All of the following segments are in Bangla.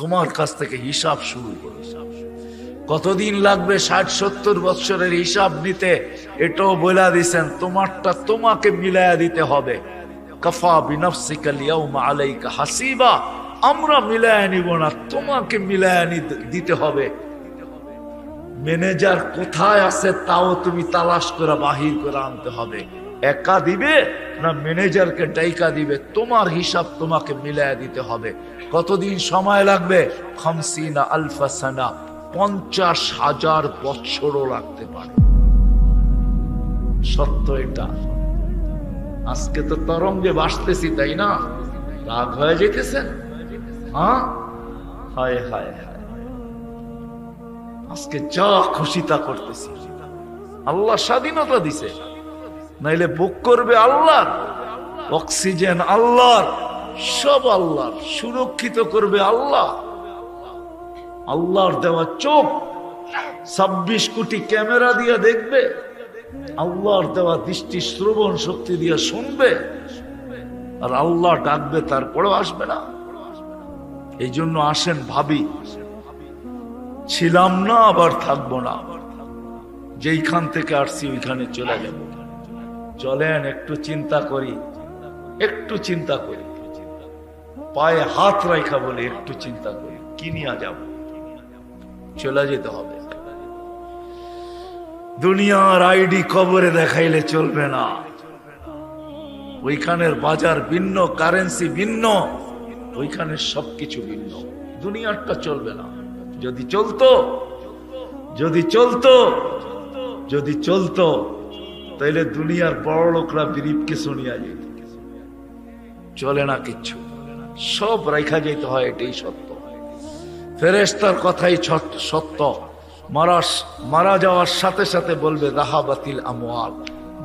তোমার কাছ থেকে হিসাব শুরু করো। কতদিন লাগবে ষাট, সত্তর বৎসরের হিসাব নিতে? এটাও বলে দিছেন, তোমারটা তোমাকে মিলাইয়া দিতে হবে। কফা বিনফসিকা লিয়াউমা আলাইকা হাসিবা। আমরা মিলায়া নিব না, তোমাকে মিলায়া দিতে হবে। ম্যানেজার কোথায় আছে তাও তুমি তালাশ করে বাহির করে আনতে হবে। একা দিবে না ম্যানেজারকে ডাইকা দিবে? তোমার হিসাব তোমাকে মিলায়া দিতে হবে। কতদিন সময় লাগবে? খামসিনা আলফা সানা, পঞ্চাশ হাজার বৎসরও লাগতে পারে। সত্য এটা। আজকে তো তরঙ্গে বাসতেছি তাই না? রাগ হয়ে যেতেছেন হ্যাঁ? হায় হায় হায়। আজকে যা খুশি তা করতেছি। আল্লাহ স্বাধীনতা দিছে। নাইলে বুক করবে আল্লাহ অক্সিজেন আল্লাহর। সব আল্লাহর, সুরক্ষিত করবে আল্লাহ। আল্লাহর দেওয়া চোখ, ছাব্বিশ কোটি ক্যামেরা দিয়ে দেখবে, আল্লাহর দেওয়া দৃষ্টি শ্রবণ শক্তি দিয়ে শুনবে, আর আল্লাহ ডাকবে তারপরেও আসবে না। এই জন্য আসেন ভাবি, ছিলাম না, আবার থাকব না। যেইখান থেকে আসছি, ওইখানে চলে যাব। চলেন, একটু চিন্তা করি, একটু চিন্তা করি। পায়ে হাত রাখা বলে একটু চিন্তা করি। কি নিয়ে যাব? চলে যেতে হবে। দুনিয়ার আইডি কবরে দেখাইলে চলবে না। ওইখানের বাজার ভিন্ন, কারেন্সি ভিন্ন, ওইখানে সবকিছু ভিন্ন। দুনিয়ারটা চলবে না। যদি চলতো যদি চলতো যদি চলতো, তাইলে দুনিয়ার বড় লোকরা বিরিপকে শুনিয়া যেত। চলে না কিচ্ছু। সব রেখা যেতে হয়, এটাই সত্য। ফেরেস্তার কথাই সত্য। মারা মারা যাওয়ার সাথে সাথে বলবে, রাহাবাতিল আমওয়াল,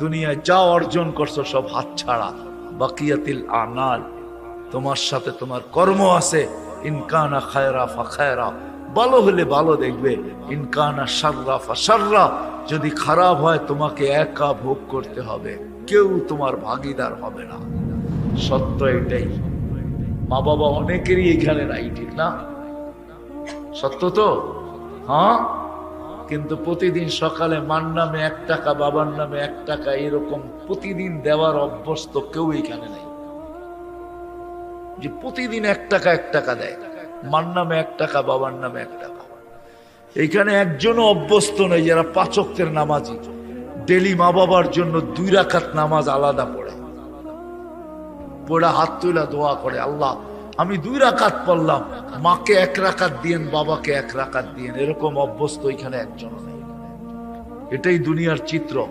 দুনিয়ায় যা অর্জন করছ সব হাত ছাড়া, বাকিয়াতিল আনাল তোমার সাথে তোমার কর্ম আছে ইনকানা খায়রা ফা খায়রা। ভালো হলে ভালো দেখবে ইনকানা সাররা ফা সাররা যদি খারাপ হয়, তোমাকে একা ভোগ করতে হবে, কেউ তোমার ভাগিদার হবে না। সত্য এটাই। মা বাবা অনেকেরই এখানে নাই ঠিক না? সত্য তো? হ্যাঁ? কিন্তু প্রতিদিন সকালে মার নামে এক টাকা, বাবার নামে এক টাকা এরকম প্রতিদিন দেওয়ার অভ্যস্ত কেউ এখানে নেই। যে প্রতিদিন এক টাকা এক টাকা দেয়। মার নামে এক টাকা, বাবার নামে এক টাকা। এইখানে একজনও অভ্যস্ত নেই যারা পাচকের নামাজি। ডেলি মা বাবার জন্য দুই রাখাত নামাজ আলাদা পড়ে। পড়া হাত তুলা দোয়া করে, আল্লাহ, আমি দুই রাকাত পড়লাম, মাকে এক রাকাত দিয়েন, বাবাকে এক রাকাত দিয়েন, এরকম অভ্যস্ত এখানে একজন নেই। এটাই দুনিয়ার চিত্র।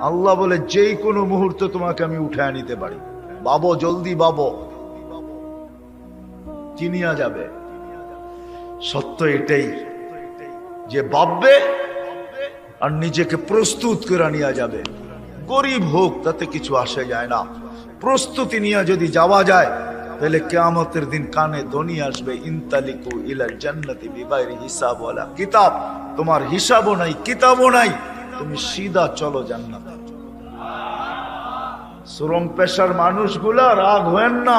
আল্লাহ বলে, যেই কোনো মুহূর্তে তোমাকে আমি উঠে নিতে পারি। বাবো, জলদি বাবো। চিনিয়া যাবে। সত্য এটাই যে ভাববে আর নিজেকে প্রস্তুত করে নিয়ে যাবে। গরিব হোক, তাতে কিছু আসে যায় না। প্রস্তুতি নিয়ে যদি যাওয়া যায়, তাহলে কেয়ামতের দিন কানে ধনী আসবে, ইনতালিকু ইলাল জান্নাতি হিসাব ওয়ালা কিতাব। তোমার হিসাবও নাই, কিতাবও নাই, তুমি সিধা চলো জান্নাতে। শ্রম পেশার মানুষগুলা রাগ হয়েন না,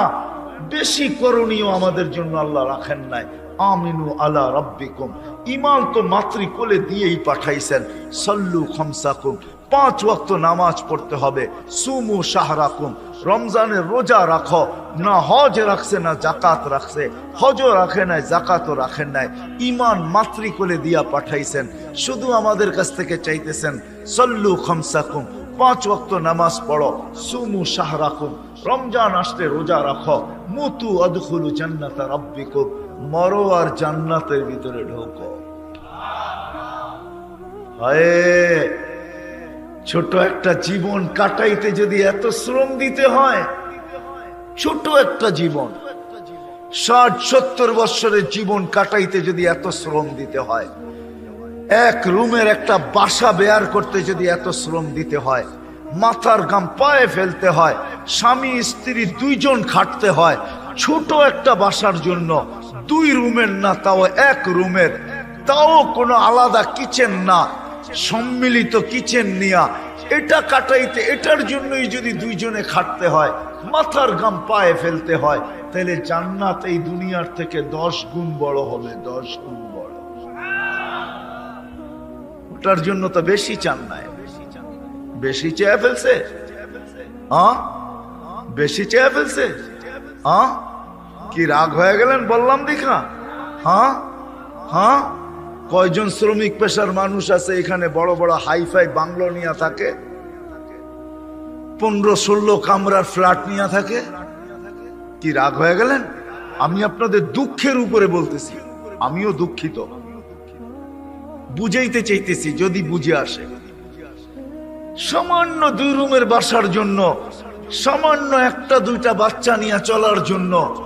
বেশি করণীয় আমাদের জন্য আল্লাহ রাখেন নাই। আমিনু আলা রব্বিকুম। ইমান তো মাতৃকোলে দিয়েই পাঠাইছেন। সল্লু খমসাকুম। পাঁচ ওয়াক্ত নামাজ পড়তে হবে। সুমু শাহরাকুম রমজানের রোজা রাখো। না হজ রাখছে, না জাকাত রাখছে। হজও রাখে নাই জাকাতও রাখেন নাই। ইমান মাতৃকোলে দিয়া পাঠাইছেন। শুধু আমাদের কাছ থেকে চাইতেছেন, সল্লু খমসাকুম, পাঁচ ওয়াক্ত নামাজ পড়ো, সুমু শাহরাকুম। রমজান আসলে রোজা রাখো। মুতু অদখুলু জান্নাতা রাব্বিকুম। মরো আর জান্নাতের ভিতরে ঢোকো। হায়! ছোট একটা জীবন কাটাইতে যদি এত শ্রম দিতে হয়, ছোট একটা জীবন, ষাট, সত্তর বৎসরের জীবন কাটাইতে যদি এত শ্রম দিতে হয়, এক রুমের একটা বাসা বেয়ার করতে যদি এত শ্রম দিতে হয়, মাথার গাম পায়ে ফেলতে হয়, স্বামী, স্ত্রী দুইজন খাটতে হয়, ছোট একটা বাসার জন্য দুই রুমের না, তাও এক রুমের, তাও কোনো আলাদা কিচেন না সম্মিলিত কিচেন নিয়া এটা কাটাইতে, এটার জন্যই যদি দুইজনে খাটতে হয়, মাথার গাম পায়ে ফেলতে হয়, তাহলে জান্নাত এই দুনিয়ার থেকে দশ গুণ বড় হবে দশ গুণ বড়। ওটার জন্য তো বেশি চান নাই। বেশি চেয়ে ফেলছে? বেশি চেয়ে ফেলছে? কি রাগ হয়ে গেলেন বললাম দেখা? হ্যাঁ? হ্যাঁ? কয়জন শ্রমিক পেশার মানুষ আছে এখানে? বড় বড় হাইফাই বাংলো নিয়ে থাকে। পনেরো ষোলো কামরার ফ্ল্যাট নিয়ে থাকে। কি রাগ হয়ে গেলেন? আমি আপনাদের দুঃখের উপরে বলতেছি। আমিও দুঃখিত। বুঝাইতে চাইতেছি যদি বুঝে আসে। সামান্য দুই রুমের বাসার জন্য, সামান্য একটা দুইটা বাচ্চা নিয়ে চলার জন্য,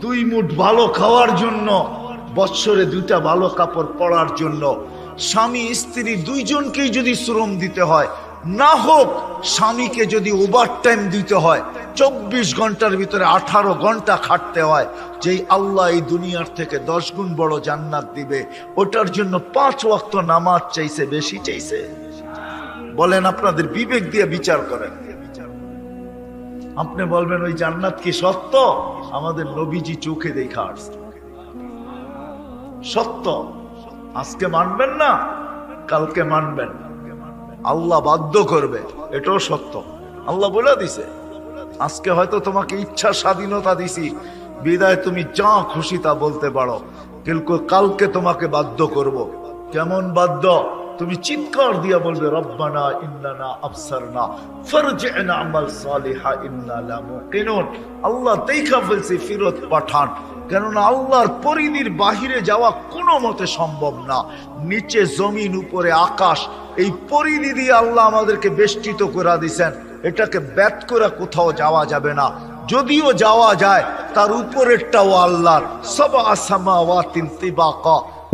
দুই মুঠ ভালো খাওয়ার জন্য বৎসরে দুইটা ভালো কাপড় পরার জন্য স্বামী, স্ত্রী দুইজনকেই যদি শ্রম দিতে হয়, না হোক স্বামীকে যদি ওভার টাইম দিতে হয়, চব্বিশ ঘণ্টার ভিতরে আঠারো ঘণ্টা খাটতে হয়, যেই আল্লাহ এই দুনিয়ার থেকে দশ গুণ বড় জান্নাত দিবে, ওটার জন্য পাঁচ ওয়াক্ত নামাজ চাইছে, বেশি চাইছে। বলেন, আপনাদের বিবেক দিয়ে বিচার করেন। আপনি বলবেন, ওই জান্নাত কি সত্য? আমাদের নবীজি চোখে দেখা আসছে। সত্য। আজকে মানবেন না, কালকে মানবেন। আল্লাহ বাধ্য করবে, এটাও সত্য। আল্লাহ বলে দিছে, আজকে হয়তো তোমাকে ইচ্ছা স্বাধীনতা দিছি, বিদায় তুমি যা খুশি তা বলতে পারো, কিন্তু কালকে তোমাকে বাধ্য করব। কেমন বাধ্য? তুমি চিৎকার দিয়া বলবে, রব্বানা ইন্নানা আফসারনা ফারজি'না আমাল সালিহা ইন্না লা মুকিনুন। আল্লাহ দেখা ফেলছে, ফিরত পাঠান। কেননা আল্লাহর পরিধির বাহিরে যাওয়া কোনো মতে সম্ভব না। নিচে জমিন, উপরে আকাশ, এই পরিধি দিয়ে আল্লাহ আমাদেরকে বেষ্টিত করে দিছেন এটাকে ব্যাত করে কোথাও যাওয়া যাবে না। যদিও যাওয়া যায়, তার উপরেরটাও আল্লাহর। সব আসামা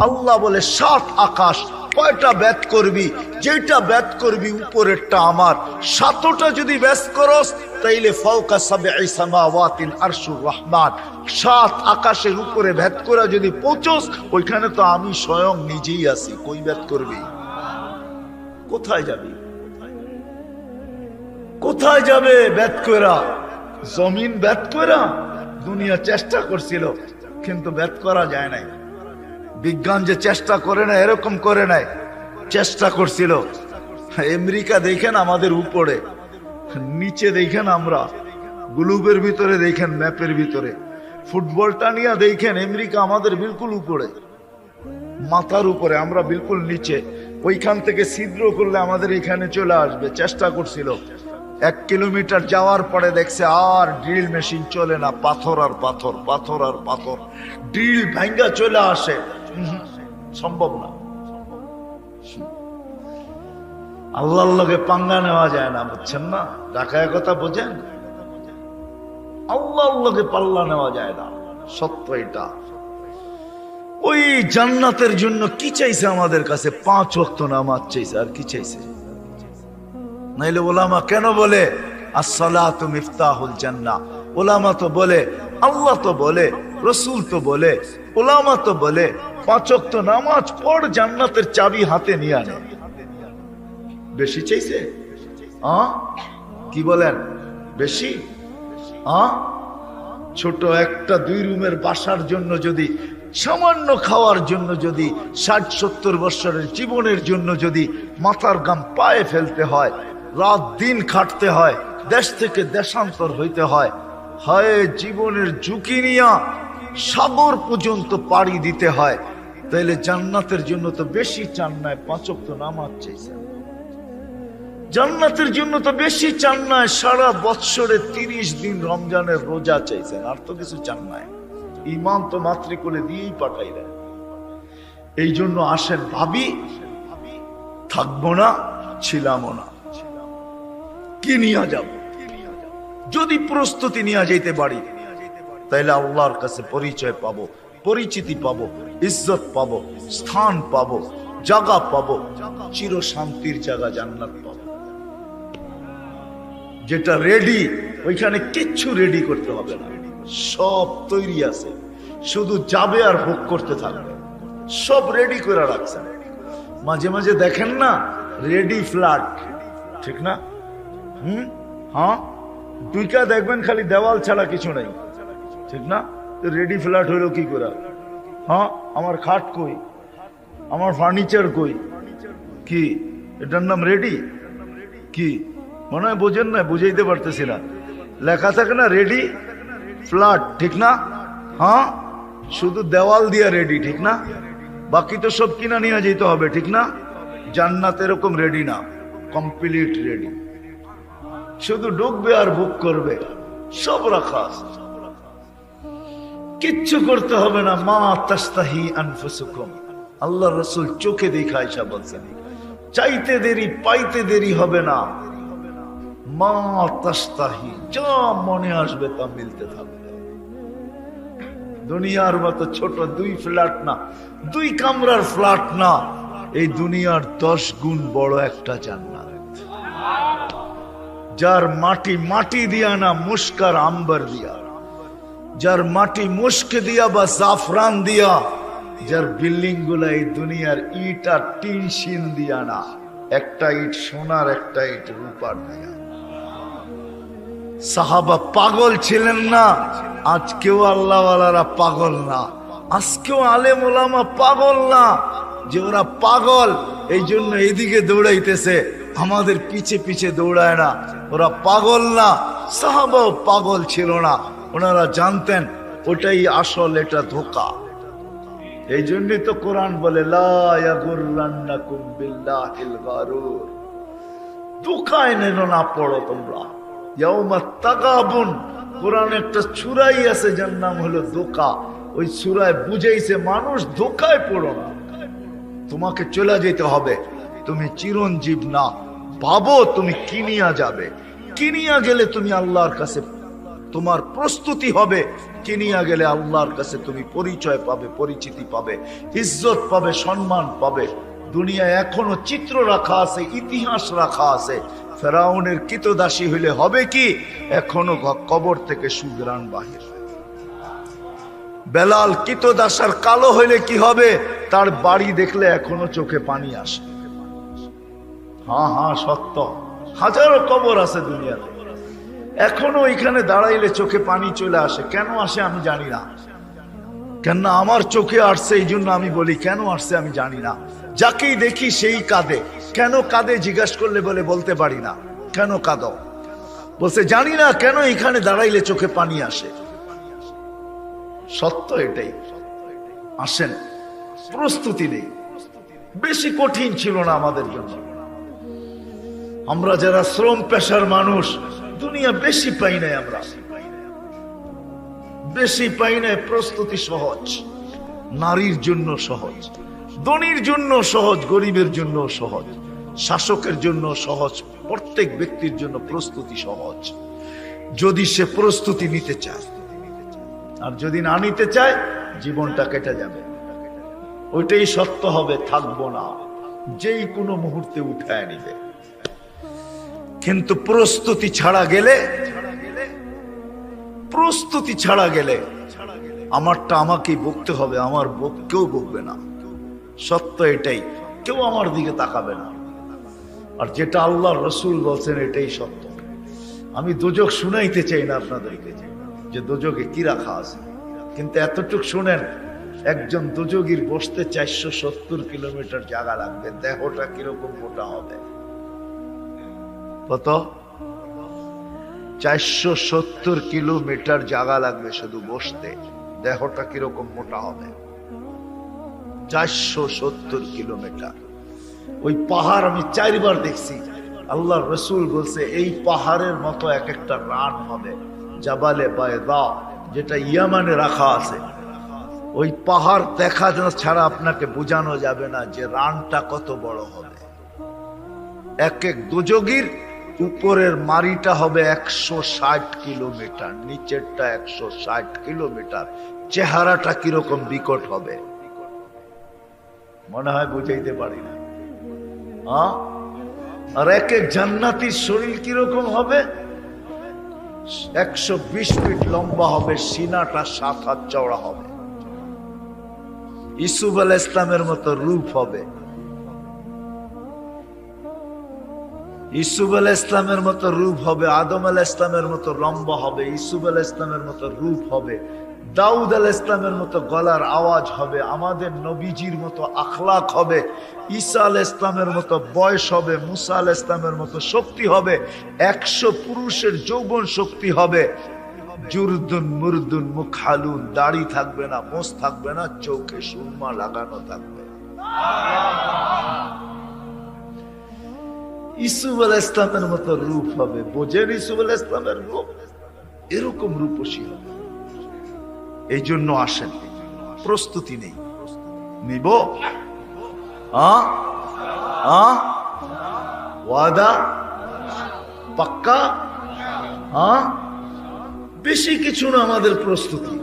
আল্লাহ বলে, সাত আকাশ, কয়টা ব্যাত করবি? যেটা ব্যাত করবি, উপরেরটা আমার। সাতটা যদি ব্যাস করস তাইলে ফৌকা সাবে সামাওয়াতিন আরশুর রহমান। সাত আকাশের উপরে ভেদ করা যদি পৌঁছস, ওইখানে তো আমি স্বয়ং নিজেই আছি। কই ব্যাত করবি? কোথায় যাবি? কোথায় যাবে ব্যাত করা জমিন ব্যাত করা দুনিয়া চেষ্টা করছিল, কিন্তু ব্যাত করা যায় নাই। বিজ্ঞান যে চেষ্টা করে না, এরকম করে নাই। চেষ্টা করছিল। আমেরিকা দেখেন আমাদের উপরে। নিচে দেখেন আমরা, গ্লুবের ভিতরে দেখেন, ম্যাপের ভিতরে। ফুটবলটা নিয়ে দেখেন, আমেরিকা আমাদের বিলকুল উপরে, মাথার উপরে, আমরা বিলকুল নিচে। ওইখান থেকে ছিদ্র করলে আমাদের এখানে চলে আসবে, চেষ্টা করছিল। এক কিলোমিটার যাওয়ার পরে দেখছে, আর ড্রিল মেশিন চলে না, পাথর আর পাথর পাথর আর পাথর। ড্রিল ভাঙ্গা চলে আসে। সম্ভব না। আল্লাহর লগে পাঙ্গা নেওয়া যায় না, বুঝছেন না? ঢাকায় কথা বোঝেন? আল্লাহর লগে পাল্লা নেওয়া যায় না, সত্য এটা। ওই জান্নাতের জন্য কি চাইছে আমাদের কাছে? পাঁচ ওয়াক্ত নামাজ চাইছে, আর কি চাইছে? নাইলে ওলামা কেন বলে, আসসালাতু মিফতাহুল জান্নাহ ওলামা তো বলে, আল্লাহ তো বলে, রসুল তো বলে, ওলামা তো বলে, পাঁচ ওয়াক্ত নামাজ পড় জান্নাতের চাবি হাতে নিয়ে আনে। বেশি চাইছে? কি বলেন? বেশি? ছোট একটা দুই রুমের বাসার জন্য যদি, সামান্য খাওয়ার জন্য যদি, ষাট সত্তর বৎসরের জীবনের জন্য যদি মাথার গাম পায়ে ফেলতে হয়, রাত দিন খাটতে হয়, দেশ থেকে দেশান্তর হইতে হয় হয় জীবনের ঝুঁকি নিয়া সাগর পর্যন্ত পাড়ি দিতে হয়, তাইলে জান্নাতের জন্য তো বেশি চান নাই পাঁচক তো নামাজ চাইছেন। জান্নাতের জন্য তো বেশি চান নাই সারা বৎসরে তিরিশ দিন রমজানের রোজা চাইছেন, আর তো কিছু চান নাই। ইমান তো মাতৃকুলে দিয়েই পাঠাইলেন। এই জন্য আসেন ভাবি, থাকব না, ছিলামও না। কি নিয়ে যাব? যদি প্রস্তুতি নিয়ে যেতে পারি, তাইলে আল্লাহর কাছে পরিচয় পাবো, পরিচিতি পাবো, ইজ্জত পাবো, স্থান পাবো জায়গা পাবো চির শান্তির জায়গা জান্নাত পাবো। যেটা রেডি ওইখানে কিচ্ছু রেডি করতে হবে না। সব তৈরি আছে। শুধু যাবে আর ভোগ করতে থাকবে। সব রেডি করে রাখছেন মাঝে মাঝে দেখেন না রেডি ফ্ল্যাট ঠিক না? হুম? হ্যাঁ? দুইটা দেখবেন খালি দেওয়াল ছাড়া কিছু নাই। ঠিক না? রেডি ফ্ল্যাট হইল কি করে? হ্যাঁ? আমার খাট কই? আমার ফার্নিচার কই? কি? এটার নাম রেডি কি? মনে হয় বোঝেন না বুঝাইতে পারতেছি না। লেখা থাকে না রেডি ফ্ল্যাট ঠিক না? হ্যাঁ? শুধু দেওয়াল দিয়া রেডি ঠিক না? বাকি তো সব কিনা নিয়ে যেতে হবে, ঠিক না? জান্নাত এরকম রেডি না কমপ্লিট রেডি শুধু ঢুকবে আর বুক করবে, সব রাখা কিচ্ছু করতে হবে না, মা তাস্তাহি আনফুসুকুম। আল্লাহ রসুল চোখে দেখা আইসা বলছেন, চাইতে দেরি, পাইতে দেরি হবে না। মা তাস্তাহি যা মনে আসবে তা মিলতে থাকবে। দুনিয়ার মতো ছোট দুই ফ্ল্যাট না, দুই কামরার ফ্ল্যাট না, এই দুনিয়ার দশ গুণ বড় একটা জান্নাত। যার মাটি মাটি দিয়া না, মুস্কার আম্বার দিয়া। যার মাটি মুস্ক দিয়া বা জাফরান দিয়া, যার বিল্ডিংগুলা এই দুনিয়ার ইট আর টিন শিন দিয়া না, একটা ইট সোনার, একটা ইট রূপার দিয়া। সাহাবা পাগল ছিলেন না। আজকেও আল্লাহওয়ালারা পাগল না। আজকেও আলেম ওলামা পাগল না যে ওরা পাগল এই জন্য এদিকে দৌড়াইতেছে, আমাদের পিছে পিছে দৌড়ায় না। ওরা পাগল না, সাহাবাও পাগল ছিল না। ওনারা জানতেন, ওটাই আসল, এটা ধোকা। এই জন্যই তো কোরআন বলে ধোকায় নেন না, পড়ো তোমরা। তাগাবুন। কোরআন একটা ছুরাই আছে, যার নাম হলো ধোকা। ওই ছুরায় বুঝাইছে, মানুষ ধোকায় পড়ো তোমাকে চলে যেতে হবে। তুমি চিরঞ্জীব না। ভাবো তুমি কিনিয়া যাবে। কিনিয়া গেলে তুমি আল্লাহর কাছে তোমার প্রস্তুতি হবে? কিনিয়া গেলে আল্লাহর কাছে তুমি পরিচয় পাবে, পরিচিতি পাবে, ইজ্জত পাবে, সম্মান পাবে? দুনিয়ায় এখনও চিত্র রাখা আছে, ইতিহাস রাখা আছে। ফেরাউনের কিতদাসী হইলে হবে কি? এখনও কবর থেকে সুগ্রাণ বাহির। বেলাল কিতদাসার কালো হইলে কি হবে? তার বাড়ি দেখলে এখনও চোখে পানি আসে। হ্যাঁ হ্যাঁ সত্য। হাজারো কবর আছে দুনিয়াতে। এখনও এখানে দাঁড়াইলে চোখে পানি চলে আসে। কেন আসে আমি জানি না। কেননা আমার চোখে আসছে এই জন্য আমি বলি, কেন আসছে আমি জানি না। যাকেই দেখি সেই কাঁদে। কেন কাঁদে জিজ্ঞাস করলে বলে, বলতে পারি না। কেন কাঁদ? বলছে, জানি না কেন এখানে দাঁড়াইলে চোখে পানি আসে। সত্য এটাই। আসেন, প্রস্তুতি নেই। বেশি কঠিন ছিল না আমাদের জন্য। আমরা যারা শ্রম পেশার মানুষ, দুনিয়া বেশি পাই নাই আমরা। বেশি পাই নাই, প্রস্তুতি সহজ। নারীর জন্য সহজ। ধনির জন্য সহজ, গরিবের জন্য সহজ, শাসকের জন্য সহজ, প্রত্যেক ব্যক্তির জন্য প্রস্তুতি সহজ। যদি সে প্রস্তুতি নিতে চায়, আর যদি না নিতে চায়, জীবনটা কেটে যাবে। ওইটাই সত্য হবে, থাকব না। যেই কোনো মুহূর্তে উঠায় নিবে। কিন্তু প্রস্তুতি ছাড়া গেলে, প্রস্তুতি ছাড়া গেলে, আমারটা আমাকেই বকতে হবে, আমার বক কেউ বকবে না। সত্য এটাই। কেউ আমার দিকে তাকাবে না। আর যেটা আল্লাহ রসুল বলছেন, এটাই সত্য। আমি দুজক শুনাইতে চাই না আপনাদেরকে যে দুজকে কি রাখা আছে। কিন্তু এতটুক শুনেন, একজন দুযোগীর বসতে চারশো সত্তর কিলোমিটার জায়গা লাগবে, দেহটা কীরকম মোটা হবে? কত? চারশো সত্তর কিলোমিটার জায়গা লাগবে শুধু বসতে, দেহটা কীরকম মোটা হবে? চারশো সত্তর কিলোমিটার। ওই পাহাড় আমি চারবার দেখছি। আল্লাহ রসুল বলছে, এই পাহাড়ের মতো এক একটা রান হবে, জাবালে বায়দা যেটা ইয়ামানে রাখা আছে। ওই পাহাড় দেখা ছাড়া আপনাকে বোঝানো যাবে না যে রানটা কত বড় হবে। এক এক দুযোগীর উপরের মারিটা হবে একশো ষাট কিলোমিটার, নিচেরটা একশো ষাট কিলোমিটার। চেহারাটা কীরকম বিকট হবে। মনে হয় বুঝাইতে পারি না? আর এক এক জান্নাতির শরীর কীরকম হবে? একশো বিশ ফিট লম্বা হবে, সিনাটা সাত হাত চওড়া হবে। ইসুফ আল ইসলামের মতো রূপ হবে। ইসুফ আল ইসলামের মতো রূপ হবে, আদম আল ইসলামের মতো লম্বা হবে, ইসুফ আল ইসলামের মতো রূপ হবে। দাউদ আল ইসলামের মতো গলার আওয়াজ হবে, আমাদের নবীজির মতো আখলাক হবে, ঈসা আল ইসলামের মতো বয়স হবে, মুসা আল ইসলামের মতো শক্তি হবে, একশো পুরুষের যৌবন শক্তি হবে। জুরদুন, মুরদুন, মুখালুন, দাড়ি থাকবে না, মোষ থাকবে না, চোখে সুরমা লাগানো থাকবে। ইসুফ আল ইসলামের মতো রূপ হবে, বোঝেন ইসুফ আল ইসলামের রূপ? এরকম রূপসী হবে। এই জন্য আসেন প্রস্তুতি নেই। নিব? ওয়াদা? পাক্কা? বেশি কিছু না আমাদের প্রস্তুতি।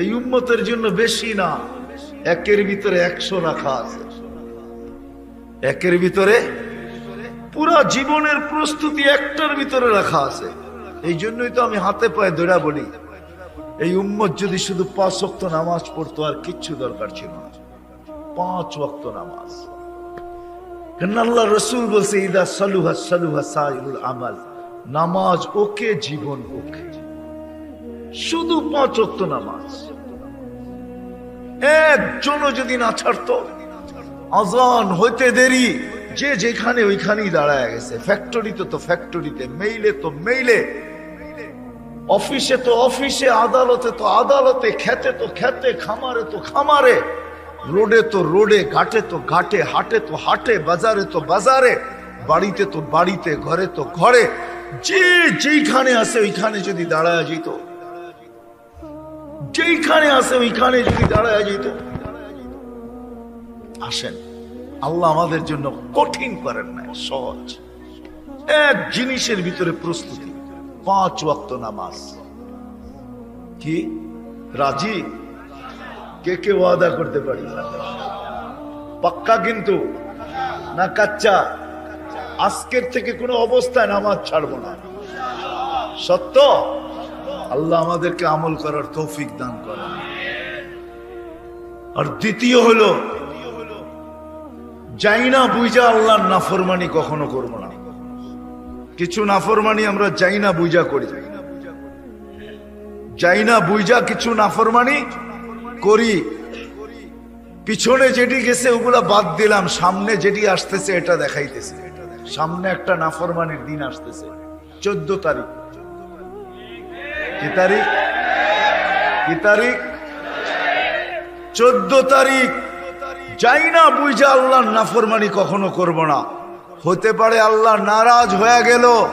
এই উম্মতের জন্য বেশি না। একের ভিতরে একশো রাখা আছে। একের ভিতরে পুরা জীবনের প্রস্তুতি একটার ভিতরে রাখা আছে। এই জন্যই তো আমি হাতে পায়ে দৌড়া বলি এই উম্মত যদি শুধু পাঁচ ওয়াক্ত নামাজ পড়তো, আর কিচ্ছু দরকার ছিল না। পাঁচ ওয়াক্ত নামাজ। রসুল বলছে, ইদা সাইরুল আমাল। নামাজ ওকে, জীবন ওকে। শুধু পাঁচ ওয়াক্ত নামাজ। যদি না ছাড়তো, আজান হইতে দেরি, যে যেখানে ওইখানেই দাঁড়ায় গেছে। ফ্যাক্টরিতে তো ফ্যাক্টরিতে মেইলে তো মেইলে অফিসে তো অফিসে, আদালতে তো আদালতে, খেতে তো খেতে, খামারে তো খামারে, রোডে তো রোডে, ঘাটে তো ঘাটে, হাটে তো হাটে, বাজারে তো বাজারে, বাড়িতে তো বাড়িতে, ঘরে তো ঘরে, যে যেইখানে আছে ওইখানে যদি দাঁড়ায় যেত। যেইখানে আছে ওইখানে যদি দাঁড়ায় যেত। আসেন, আল্লাহ আমাদের জন্য কঠিন করেন না সহজ। এক জিনিসের ভিতরে প্রস্তুতি। পাঁচ ওয়াক্ত নামাজ। কি? রাজি? কে কে ওয়াদা করতে পারি? পাক্কা কিন্তু? না কাচ্চা? আজকের থেকে কোনো অবস্থায় নামাজ ছাড়বো না। সত্য? আল্লাহ আমাদেরকে আমল করার তৌফিক দান করেন। আর দ্বিতীয় হলো, যাই না বুঝা আল্লাহর নাফরমানি কখনো করব না। কিছু নাফরমানি আমরা যাই না বুঝা করি। যাই না বুঝা কিছু নাফরমানি করি। পিছনে যেটি গেছে, ওগুলা বাদ দিলাম। সামনে যেটি আসতেছে, এটা দেখাইতেছে। সামনে একটা নাফরমানির দিন আসতেছে। চোদ্দ তারিখ। কি তারিখ? কি তারিখ? চোদ্দ তারিখ। যাই না বুঝা আল্লাহর নাফরমানি কখনো করব না। হতে পারে আল্লাহ নারাজ হয়ে গেল।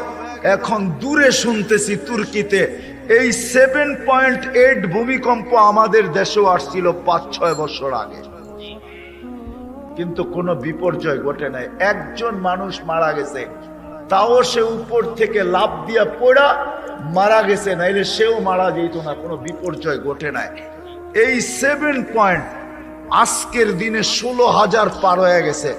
এখন দূরে শুনতেছি তুর্কিতে। এই সেভেন পয়েন্ট এইট ভূমিকম্প আমাদের দেশেও আসছিল পাঁচ, ছয় বছর আগে। কিন্তু কোনো বিপর্যয় ঘটে নাই। একজন মানুষ মারা গেছে। তাও সে উপর থেকে লাভ দিয়া পড়া মারা গেছে, নাইলে সেও মারা যেত না। কোনো বিপর্যয় ঘটে নাই। এই সেভেন পয়েন্ট আজকের দিনে ষোলো হাজার পার হয়ে গেছে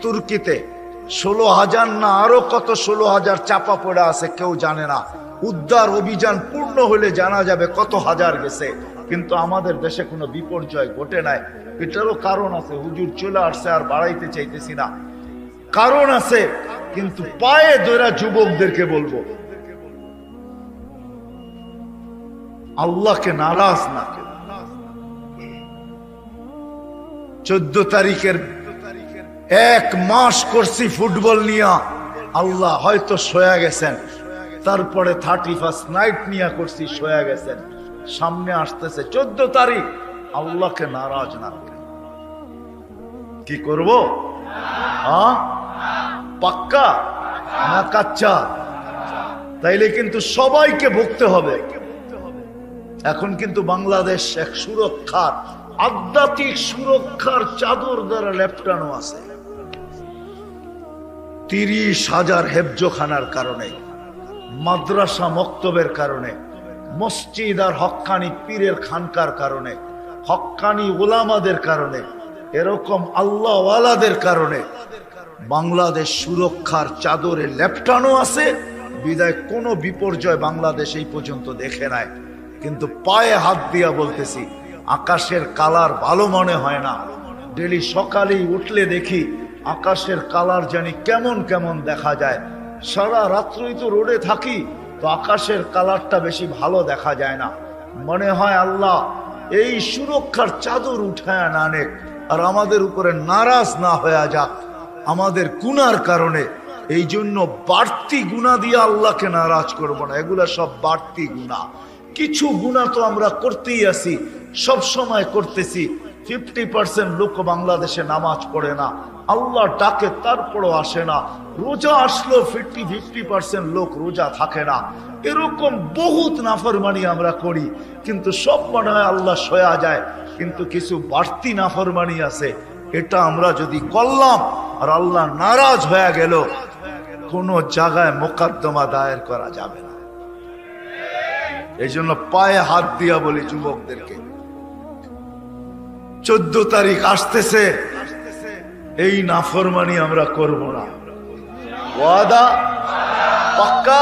তুর্কিতে। ষোলো হাজার না, আরও কত ষোলো হাজার চাপা পড়ে আছে কেউ জানে না। উদ্ধার অভিযান পূর্ণ হলে জানা যাবে কত হাজার গেছে। কিন্তু আমাদের দেশে কোনো বিপর্যয় ঘটে নাই। এটারও কারণ আছে, হুজুর চলে আসছে আর বাড়াইতে চাইতেছি না। কারণ আছে, কিন্তু পায়ে দৈরা যুবকদেরকে বলব, আল্লাহকে নারাজ না চোদ্দ তারিখের এক মাস করছি ফুটবল নিয়া। আল্লাহ হয়তো সয়া গেছেন। তারপরে থার্টি ফার্স্ট নাইট নিয়া করছি, সয়া গেছেন। সামনে আসতেছে চোদ্দ তারিখ। আল্লাহকে নারাজ না কি করব? পাক্কা? না কাচ্চা? তাইলে কিন্তু সবাইকে ভুগতে হবে। এখন কিন্তু বাংলাদেশ এক সুরক্ষার, আধ্যাত্মিক সুরক্ষার চাদর দ্বারা লেপটানো আছে। তিরিশ হাজার হেফজোখানার কারণে, মাদ্রাসা মক্তবের কারণে, মসজিদ আর হক্কানি পীরের খানকার কারণে, হক্কানি ওলামাদের কারণে, এরকম আল্লাহওয়ালাদের কারণে বাংলাদেশ সুরক্ষার চাদরে লেপটানো আছে। বিদায় কোনো বিপর্যয় বাংলাদেশ এই পর্যন্ত দেখে নাই। কিন্তু পায়ে হাত দিয়া বলতেছি, আকাশের কালার ভালো মনে হয় না। ডেলি সকালেই উঠলে দেখি আকাশের কালার জানি কেমন কেমন দেখা যায়। সারা রাত্রই তো রোডে থাকি, তো আকাশের কালারটা বেশি ভালো দেখা যায় না। মনে হয় আল্লাহ এই সুরক্ষার চাদর উঠায় না আনেক আর আমাদের উপরে নারাজ না হয়ে যাক, আমাদের গুনার কারণে। এই জন্য বাড়তি গুণা দিয়ে আল্লাহকে নারাজ করব না, এগুলা সব বাড়তি গুণা। কিছু গুণা তো আমরা করতেই আছি, সব সময় করতেছি ফিফটি পার্সেন্ট লোক বাংলাদেশে নামাজ পড়ে না। আল্লাহ ডাকে, তারপরও আসে না। রোজা আসলো ফিফটি ফিফটি পার্সেন্ট লোক রোজা থাকে না। এরকম বহুত নাফরমানি আমরা করি, কিন্তু সব মনে হয় আল্লাহ সয়া যায়। কিন্তু কিছু বাড়তি নাফরমানি আছে, এটা আমরা যদি করলাম, আর আল্লাহ নারাজ হয়ে গেল, কোন জায়গায় মোকদ্দমা দায়ের করা যাবে না। এই জন্য পায়ে হাত দিয়া বলি যুবকদেরকে চোদ্দ তারিখ আসতেছে। এই নাফরমানি আমরা করব না। ওয়াদা পাক্কা?